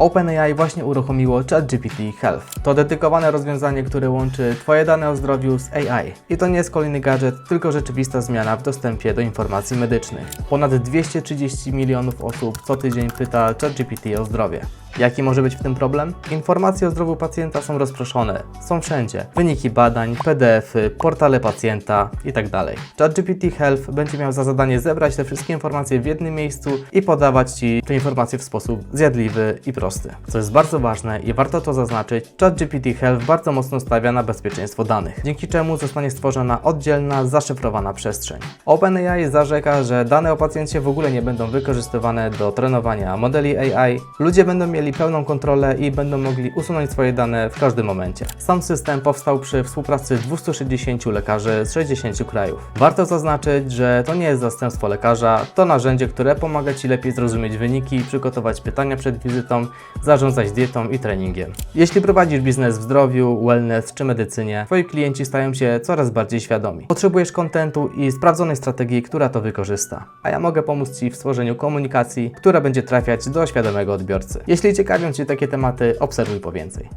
OpenAI właśnie uruchomiło ChatGPT Health. To dedykowane rozwiązanie, które łączy Twoje dane o zdrowiu z AI. I to nie jest kolejny gadżet, tylko rzeczywista zmiana w dostępie do informacji medycznych. Ponad 230 milionów osób co tydzień pyta ChatGPT o zdrowie. Jaki może być w tym problem? Informacje o zdrowiu pacjenta są rozproszone, są wszędzie. Wyniki badań, PDFy, portale pacjenta itd. ChatGPT Health będzie miał za zadanie zebrać te wszystkie informacje w jednym miejscu i podawać Ci te informacje w sposób zjadliwy i prosty. Co jest bardzo ważne i warto to zaznaczyć, ChatGPT Health bardzo mocno stawia na bezpieczeństwo danych, dzięki czemu zostanie stworzona oddzielna, zaszyfrowana przestrzeń. OpenAI zarzeka, że dane o pacjencie w ogóle nie będą wykorzystywane do trenowania modeli AI. Ludzie będą mieli pełną kontrolę i będą mogli usunąć swoje dane w każdym momencie. Sam system powstał przy współpracy 260 lekarzy z 60 krajów. Warto zaznaczyć, że to nie jest zastępstwo lekarza, to narzędzie, które pomaga Ci lepiej zrozumieć wyniki, przygotować pytania przed wizytą, zarządzać dietą i treningiem. Jeśli prowadzisz biznes w zdrowiu, wellness czy medycynie, Twoi klienci stają się coraz bardziej świadomi. Potrzebujesz kontentu i sprawdzonej strategii, która to wykorzysta. A ja mogę pomóc Ci w stworzeniu komunikacji, która będzie trafiać do świadomego odbiorcy. Jeśli ciekawią Cię takie tematy, obserwuj po więcej.